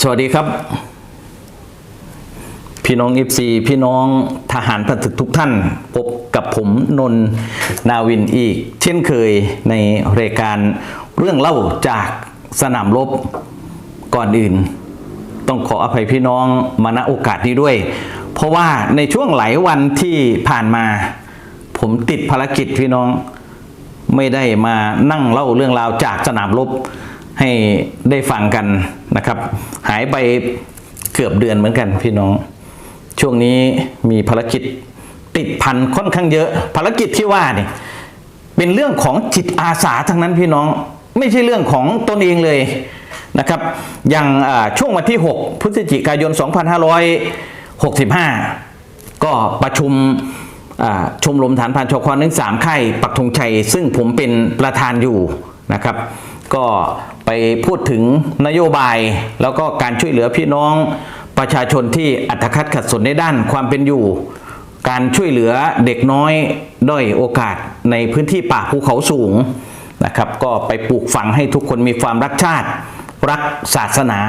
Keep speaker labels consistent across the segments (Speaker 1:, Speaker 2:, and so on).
Speaker 1: สวัสดีครับ พี่น้องเอฟซีพี่น้องทหารพันศึกทุกท่าน พบกับผมนนท์นาวินอีก เช่นเคยในรายการเรื่องเล่าจากสนามรบก่อนอื่น ต้องขออภัยพี่น้องมาณโอกาสนี้ด้วย เพราะว่าในช่วงหลายวันที่ผ่านมา ผมติดภารกิจพี่น้องไม่ได้มานั่งเล่าเรื่องราวจากสนามรบให้ได้ฟังกัน นะครับ หายไปเกือบเดือนเหมือนกันพี่น้อง ช่วงนี้มีภารกิจติดพันค่อนข้างเยอะ ภารกิจที่ว่านี่เป็นเรื่องของจิตอาสาทั้งนั้นพี่น้องไม่ใช่เรื่องของตนเองเลยนะครับอย่างช่วงวันที่ 6 พฤศจิกายน 2565 ก็ประชุมชมรมฐานพรานชควนึงสามค่ายปักธงชัย ซึ่งผมเป็นประธานอยู่นะครับ ก็ไปพูดถึงนโยบาย แล้วก็การช่วยเหลือพี่น้องประชาชนที่อัตคัดขัดสนในด้านความเป็นอยู่ การช่วยเหลือเด็กน้อยด้อยโอกาสในพื้นที่ป่าภูเขาสูงนะครับ ก็ไปปลูกฝังให้ทุกคนมีความรักชาติ รักศาสนา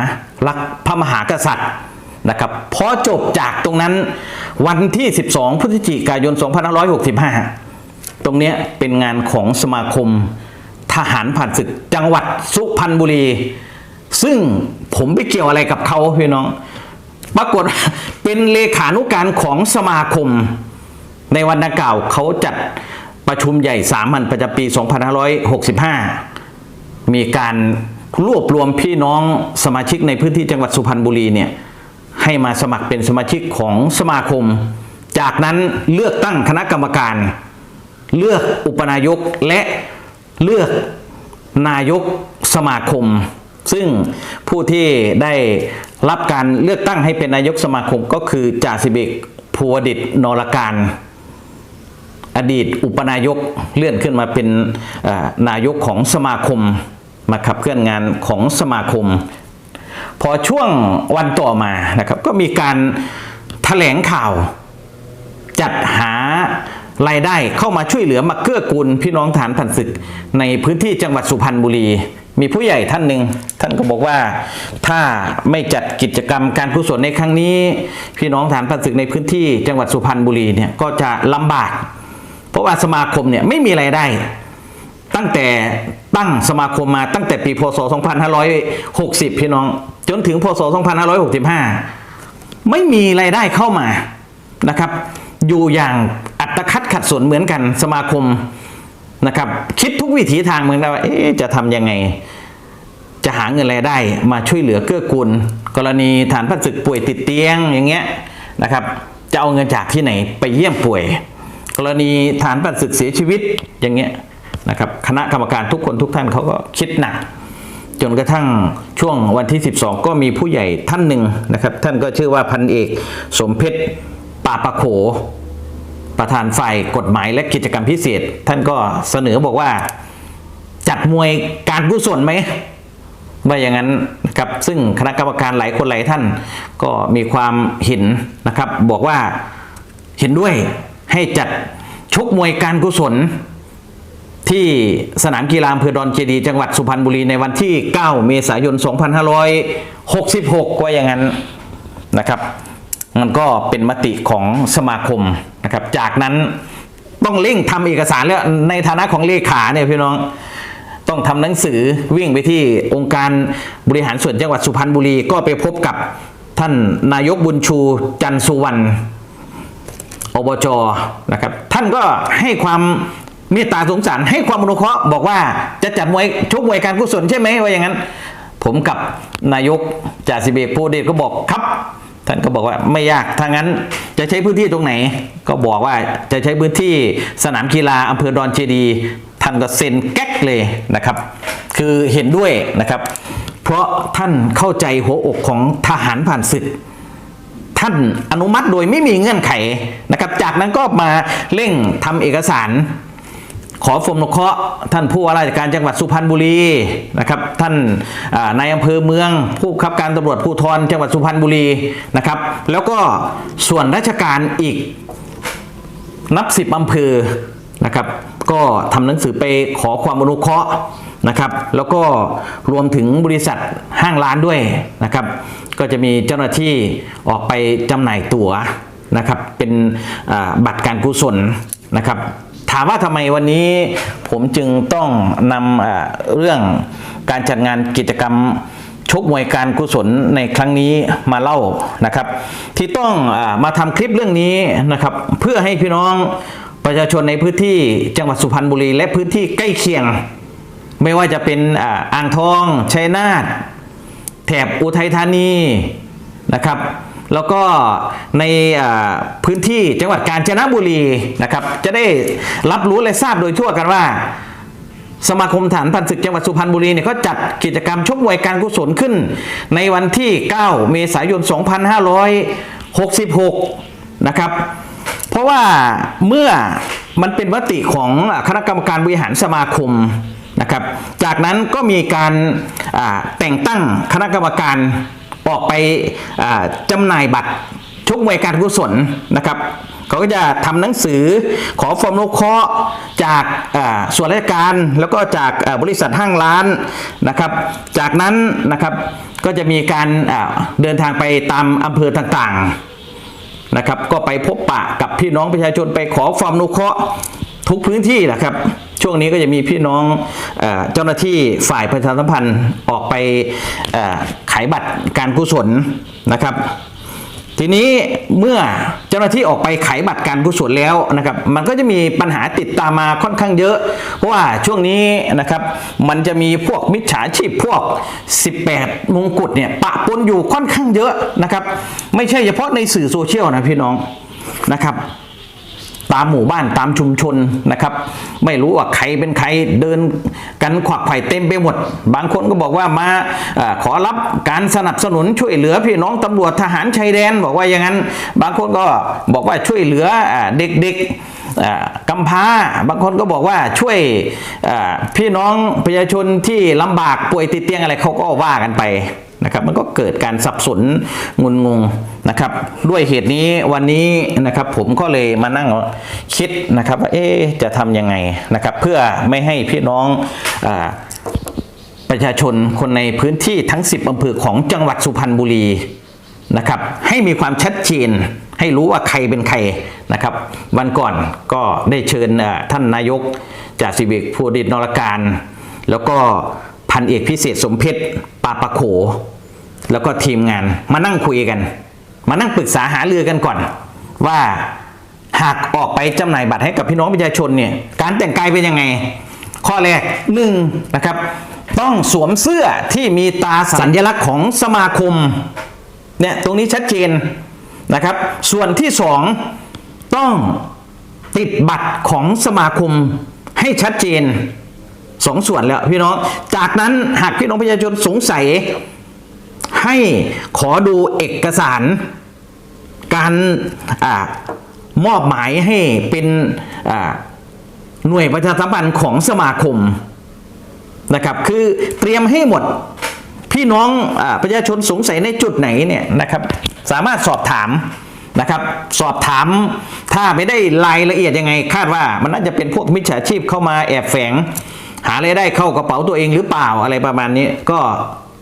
Speaker 1: รักพระมหากษัตริย์นะครับพอจบจากตรงนั้นวันที่ 12 พฤศจิกายน 2565 ตรงเนี้ยเป็นงานของสมาคม ทหารผ่านศึกจังหวัดสุพรรณบุรี ซึ่งผมไปเกี่ยวอะไรกับเขาพี่น้อง ปรากฏเป็นเลขานุการของสมาคม ในวันดังกล่าวเขาจัดประชุมใหญ่สามัญประจำปี 2565 มีการรวบรวมพี่น้องสมาชิกในพื้นที่จังหวัดสุพรรณบุรีเนี่ยให้มาสมัครเป็นสมาชิกของสมาคม จากนั้นเลือกตั้งคณะกรรมการ เลือกอุปนายกและ เลือกนายกสมาคม ซึ่งผู้ที่ได้รับการเลือกตั้งให้เป็นนายกสมาคมก็คือจ่าสิบเอกภูวดิตนรการอดีตอุปนายกเลื่อนขึ้นมาเป็นนายกของสมาคมมาขับเคลื่อนงานของสมาคม พอช่วงวันต่อมานะครับก็มีการแถลงข่าว จัดหา รายได้เข้ามาช่วยเหลือมาเกื้อกูลพี่น้องฐานผ่านศึก ในพื้นที่จังหวัดสุพรรณบุรี มีผู้ใหญ่ท่านหนึ่งท่านก็บอกว่าถ้าไม่จัดกิจกรรมการกุศลในครั้งนี้ พี่น้องฐานผ่านศึกในพื้นที่จังหวัดสุพรรณบุรีเนี่ยก็จะลำบาก เพราะว่าสมาคมเนี่ยไม่มีไรายได้ ตั้งแต่ตั้งสมาคมมาตั้งแต่ปีพศ 2560 พี่น้อง จนถึงพศ 2565 ไม่มีไรายได้เข้ามานะครับ อยู่อย่าง คัดขัดสนเหมือนกันสมาคมนะครับ คิดทุกวิถีทางเหมือนกันว่าเอ๊จะทำยังไง จะหาเงินรายได้มาช่วยเหลือเกื้อกูลกรณีฐานพันศึกป่วยติดเตียงอย่างเงี้ยนะครับจะเอาเงินจากที่ไหนไปเยี่ยมป่วย กรณีฐานพันศึกเสียชีวิตอย่างเงี้ยนะครับคณะกรรมการทุกคนทุกท่านเขาก็คิดหนักจนกระทั่งช่วงวันที่ 12 ก็มีผู้ใหญ่ท่านหนึ่งนะครับ ท่านก็ชื่อว่าพันเอก สมเพชรป่าปะโข ประธานฝ่ายกฎหมายและกิจกรรมพิเศษ ท่านก็เสนอบอกว่า จัดมวยการกุศลไหมว่าอย่างนั้นนะครับซึ่งคณะกรรมการหลายคนหลายท่านก็มีความเห็นนะครับ บอกว่าเห็นด้วยให้จัดชกมวยการกุศล ที่สนามกีฬาอำเภอดอนเจดี จังหวัดสุพรรณบุรีในวันที่ 9 เมษายน 2566 ก็อย่างนั้นนะครับ มันก็เป็นมติของสมาคม นะครับจากนั้นต้องเร่งทำเอกสารแล้วในฐานะของเลขาเนี่ยพี่น้องต้องทำหนังสือวิ่งไปที่องค์การบริหารส่วนจังหวัดสุพรรณบุรีก็ไปพบกับท่านนายกบุญชูจันสุวรรณอบจนะครับท่านก็ให้ความเมตตาสงสารให้ความอนุเคราะห์บอกว่าจะจัดมวยชกมวยการกุศลใช่ไหมว่าอย่างนั้น ผมกับนายกจ่าสิบเอกโพเดชก็บอกครับ ท่านก็บอกว่าไม่ยากถ้างั้นจะใช้พื้นที่ตรงไหน ก็บอกว่าจะใช้พื้นที่สนามกีฬาอำเภอดอนเจดี ท่านก็เซ็นแก๊กเลยนะครับ คือเห็นด้วยนะครับ เพราะท่านเข้าใจหัวอกของทหารผ่านศึกท่านอนุมัติโดยไม่มีเงื่อนไขนะครับ จากนั้นก็มาเร่งทำเอกสาร ขอฟมนเคราะห์ท่านผู้ว่าราชการจังหวัดสุพรรณบุรีนะครับท่านนายอำเภอเมืองผู้บับการตำรวจภูธรจังหวัดสุพรรณบุรีนะครับ แล้วก็ส่วนราชการอีกนับสิบอำเภอนะครับ ก็ทำหนังสือไปขอความอนุเคราะห์นะครับ แล้วก็รวมถึงบริษัทห้างร้านด้วยนะครับ ก็จะมีเจ้าหน้าที่ออกไปจำหน่ายตั๋วนะครับ เป็นบัตรการกุศลนะครับ ถามว่าทำไมวันนี้ผมจึงต้องนำเรื่องการจัดงานกิจกรรมชกมวยการกุศลในครั้งนี้มาเล่านะครับ ที่ต้องอมาทำคลิปเรื่องนี้นะครับ เพื่อให้พี่น้องประชาชนในพื้นที่จังหวัดสุพรรณบุรี และพื้นที่ใกล้เคียง ไม่ว่าจะเป็นอ่าอ่างทองชัยนาทแถบอุทัยธานีนะครับ แล้วก็ในพื้นที่จังหวัดกาญจนบุรีนะครับจะได้รับรู้และทราบโดยทั่วกันว่า สมาคมฐานพันศึกจังหวัดสุพรรณบุรีเนี่ยเขาจัดกิจกรรมชกมวยการกุศลขึ้น ในวันที่ 9 เมษายน 2566 นะครับเพราะว่าเมื่อมันเป็นมติของคณะกรรมการบริหารสมาคมนะครับ จากนั้นก็มีการแต่งตั้งคณะกรรมการ ออกไปอ่าจำหน่ายบัตรชกมวยการกุศลนะครับเขาก็จะทำหนังสือขอฟอร์มนุเคราะห์จากส่วนราชการแล้วก็จากบริษัทห้างร้านนะครับ จากนั้นนะครับก็จะมีการเดินทางไปตามอำเภอต่างๆนะครับ ก็ไปพบปะกับพี่น้องประชาชนไปขอความอนุเคราะห์ทุกพื้นที่นะครับ ช่วงนี้ก็จะมีพี่น้องเออเจ้าหน้าที่ฝ่ายประชาสัมพันธ์ออกไปเอ่อขายบัตรการกุศลนะครับ ทีนี้เมื่อเจ้าหน้าที่ออกไปขายบัตรการกุศลแล้วนะครับ มันก็จะมีปัญหาติดตามมาค่อนข้างเยอะ เพราะว่าช่วงนี้นะครับมันจะมีพวกมิจฉาชีพพวก 18 มงกุฎเนี่ยปะปนอยู่ค่อนข้างเยอะนะครับ ไม่ใช่เฉพาะในสื่อโซเชียลนะพี่น้องนะครับ ตามหมู่บ้านตามชุมชนนะครับ ไม่รู้ว่าใครเป็นใครเดินกันขวักไข่เต็มไปหมด บางคนก็บอกว่ามาอขอรับการสนับสนุนช่วยเหลือพี่น้องตำรวจทหารชายแดน บอกว่าอย่างนั้น บางคนก็บอกว่าช่วยเหลืออเด็กๆอ่ากำพร้าบางคนก็บอกว่าช่วยพี่น้องประชาชนที่ลำบากป่วยติดเตียงอะไรเขาก็ว่ากันไป นะครับมันก็เกิดการสับสนงุนงงนะครับด้วยเหตุนี้วันนี้นะครับผมก็เลยมานั่งคิดนะครับว่าเอ๊จะทำยังไงนะครับเพื่อไม่ให้พี่น้องอประชาชนคนในพื้นที่ทั้ง 10อำเภอของจังหวัดสุพรรณบุรีนะครับให้มีความชัดเจนให้รู้ว่าใครเป็นใครนะครับ วันก่อนก็ได้เชิญท่านนายกจากสิบิกภูดิตนรการ แล้วก็พันเอกพิเศษสมเพชรปาปะโข แล้วก็ทีมงานมานั่งคุยกัน มานั่งปรึกษาหารือกันก่อน ว่าหากออกไปจำหน่ายบัตรให้กับพี่น้องประชาชนเนี่ยการแต่งกายเป็นยังไง ข้อแรกหนึ่งนะครับ ต้องสวมเสื้อที่มีตาสัญลักษณ์ของสมาคมเนี่ยตรงนี้ชัดเจนนะครับ ส่วนที่สองต้องติดบัตรของสมาคมให้ชัดเจนสองส่วนแล้วพี่น้อง จากนั้นหากพี่น้องประชาชนสงสัย ให้ขอดูเอกสาร การอมอบหมายให้เป็นหน่วยประชาสัมพันธ์ของสมาคมนะครับ คือเตรียมให้หมดพี่น้องอประชาชนสงสัยในจุดไหนเนี่ยนะครับ สามารถสอบถามนะครับ สอบถามถ้าไม่ได้รายละเอียดยังไง คาดว่ามันน่าจะเป็นพวกมิจฉาชีพเข้ามาแอบแฝง หารายได้เข้ากระเป๋าตัวเองหรือเปล่าอะไรประมาณนี้ก็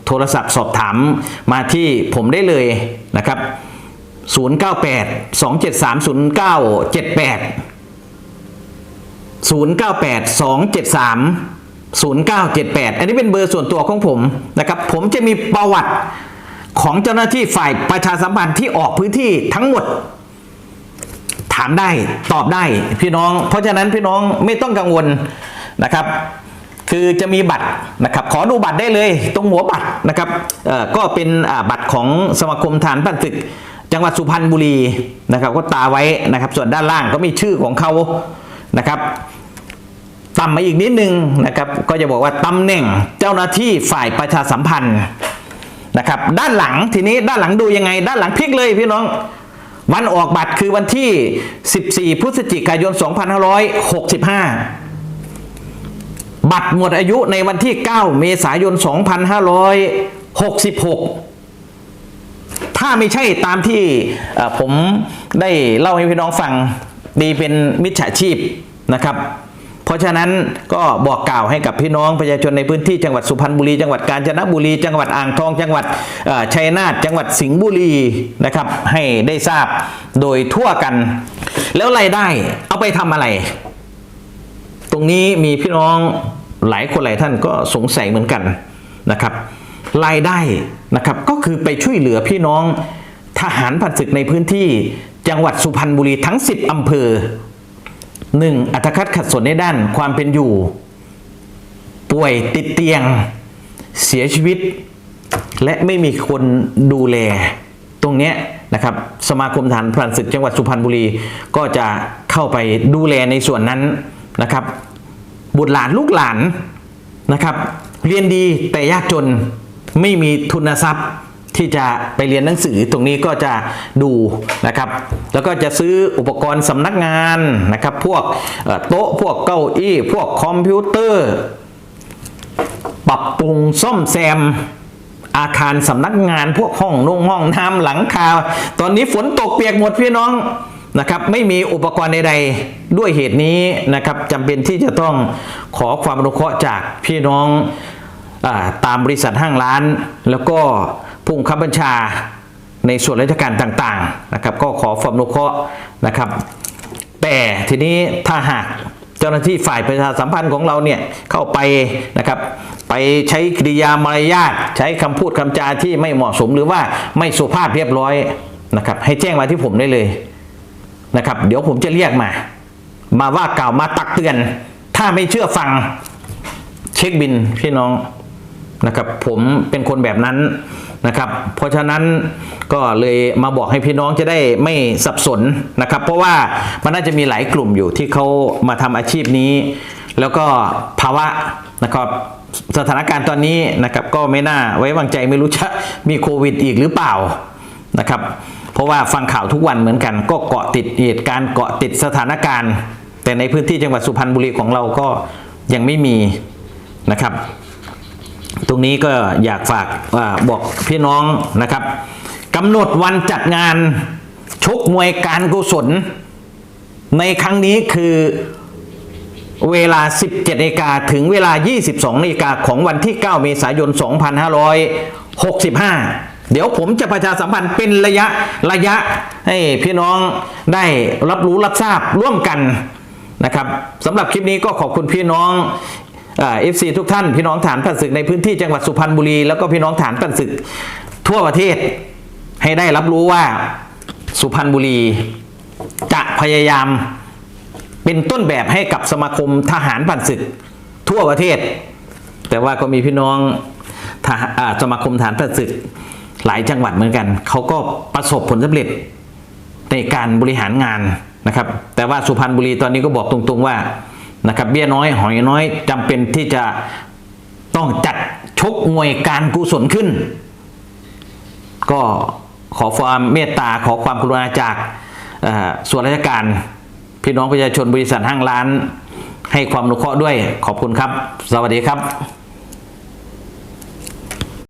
Speaker 1: โทรศัพท์สอบถามมาที่ผมได้เลยนะครับ 098 273 0978 098 273 0978 อันนี้เป็นเบอร์ส่วนตัวของผมนะครับ ผมจะมีประวัติของเจ้าหน้าที่ฝ่ายประชาสัมพันธ์ที่ออกพื้นที่ทั้งหมด ถามได้ตอบได้พี่น้อง เพราะฉะนั้นพี่น้องไม่ต้องกังวลนะครับ คือจะมีบัตรนะครับขอดูบัตรได้เลยตรงหัวบัตรนะครับก็เป็นบัตรของสมาคมฐานพันศึก จังหวัดสุพรรณบุรีนะครับก็ตาไว้นะครับส่วนด้านล่างก็มีชื่อของเขานะครับต่ำมาอีกนิดนึงนะครับก็จะบอกว่าตำแหน่งเจ้าหน้าที่ฝ่ายประชาสัมพันธ์นะครับด้านหลังทีนี้ด้านหลังดูยังไง ด้านหลังพลิกเลยพี่น้องวันออกบัตรคือวันที่ 14 พฤศจิกายน 2565 บัตรหมดอายุในวันที่ 9 เมษายน 2566 ถ้าไม่ใช่ตามที่ผมได้เล่าให้พี่น้องฟังดีเป็นมิจฉาชีพนะครับ เพราะฉะนั้นก็บอกกล่าวให้กับพี่น้องประชาชนในพื้นที่จังหวัดสุพรรณบุรี จังหวัดกาญจนบุรี จังหวัดอ่างทอง จังหวัดชัยนาทจังหวัดสิงห์บุรีนะครับ ให้ได้ทราบโดยทั่วกัน แล้วรายได้เอาไปทำอะไรตรงนี้มีพี่น้อง หลายคนหลายท่านก็สงสัยเหมือนกันนะครับรายได้นะครับก็คือไปช่วยเหลือพี่น้องทหารผ่านศึกในพื้นที่จังหวัดสุพรรณบุรีทั้ง 10 อำเภอหนึ่งอัตคัดขัดสนในด้านความเป็นอยู่ ป่วยติดเตียง เสียชีวิต และไม่มีคนดูแล ตรงนี้นะครับสมาคมทหารพรานศึกจังหวัดสุพรรณบุรีก็จะเข้าไปดูแลในส่วนนั้นนะครับ บุตรหลานลูกหลานนะครับ เรียนดีแต่ยากจนไม่มีทุนทรัพย์ที่จะไปเรียนหนังสือตรงนี้ก็จะดูนะครับ แล้วก็จะซื้ออุปกรณ์สำนักงานนะครับ พวกโต๊ะพวกเก้าอี้ พวกคอมพิวเตอร์ ปรับปรุงซ่อมแซมอาคารสำนักงานพวกห้องนุ่งห้องน้ำหลังคา ตอนนี้ฝนตกเปียกหมดพี่น้อง นะครับไม่มีอุปกรณ์ใดๆด้วยเหตุนี้นะครับจำเป็นที่จะต้องขอความอนุเคราะห์จากพี่น้องอตามบริษัทห้างร้าน แล้วก็ผู้บังคับบัญชาในส่วนราชการต่างๆนะครับ ก็ขอความอนุเคราะห์นะครับ แต่ทีนี้ถ้าหากเจ้าหน้าที่ฝ่ายประชาสัมพันธ์ของเราเนี่ยเข้าไปนะครับไปใช้กริยามารยาทใช้คำพูดคำจาที่ไม่เหมาะสมหรือว่าไม่สุภาพเรียบร้อยนะครับให้แจ้งมาที่ผมได้เลย นะครับ เดี๋ยวผมจะเรียกมา มาว่ากล่าวมาตักเตือน ถ้าไม่เชื่อฟังเช็คบินพี่น้องนะครับ ผมเป็นคนแบบนั้นนะครับ เพราะฉะนั้นก็เลยมาบอกให้พี่น้องจะได้ไม่สับสนนะครับ เพราะว่ามันน่าจะมีหลายกลุ่มอยู่ที่เขามาทำอาชีพนี้ แล้วก็ภาวะนะครับสถานการณ์ตอนนี้นะครับก็ไม่น่าไว้วางใจไม่รู้จะมีโควิดอีกหรือเปล่านะครับ ราะว่าฟังข่าวทุกวันเหมือนกัน ก็เกาะติดเหตุการณ์เกาะติดสถานการณ์ แต่ในพื้นที่จังหวัดสุพรรณบุรีของเราก็ยังไม่มีนะครับ ตรงนี้ก็อยากฝากอบอกพี่น้องนะครับกำหนดวันจัดงานชกมวยการกุศล ในครั้งนี้คือเวลา 17นาฬิกาถึงเวลา 22นาฬิกาของวันที่ 9 เมษายน 2565 เดี๋ยวผมจะประชาสัมพันธ์เป็นระยะระยะให้พี่น้องได้รับรู้รับทราบร่วมกันนะครับสำหรับคลิปนี้ก็ขอบคุณพี่น้องเอฟซีทุกท่านพี่น้องฐานผ่านศึกในพื้นที่จังหวัดสุพรรณบุรี แล้วก็พี่น้องฐานผ่านศึกทั่วประเทศ ให้ได้รับรู้ว่าสุพรรณบุรี จะพยายามเป็นต้นแบบให้กับสมาคมทหารผ่านศึกทั่วประเทศ แต่ว่าก็มีพี่น้องทหารอ่าสมาคมทหารผ่านศึก หลายจังหวัดเหมือนกัน เขาก็ประสบผลสำเร็จในการบริหารงานนะครับ แต่ว่าสุพรรณบุรีตอนนี้ก็บอกตรงๆว่านะครับเบี้ยน้อยหอยน้อยจำเป็นที่จะต้องจัดชกมวยการกุศลขึ้น ก็ขอความเมตตาขอความกรุณาจากส่วนราชการ พี่น้องประชาชนบริษัทห้างร้าน ให้ความอนุเคราะห์ด้วยขอบคุณครับ สวัสดีครับ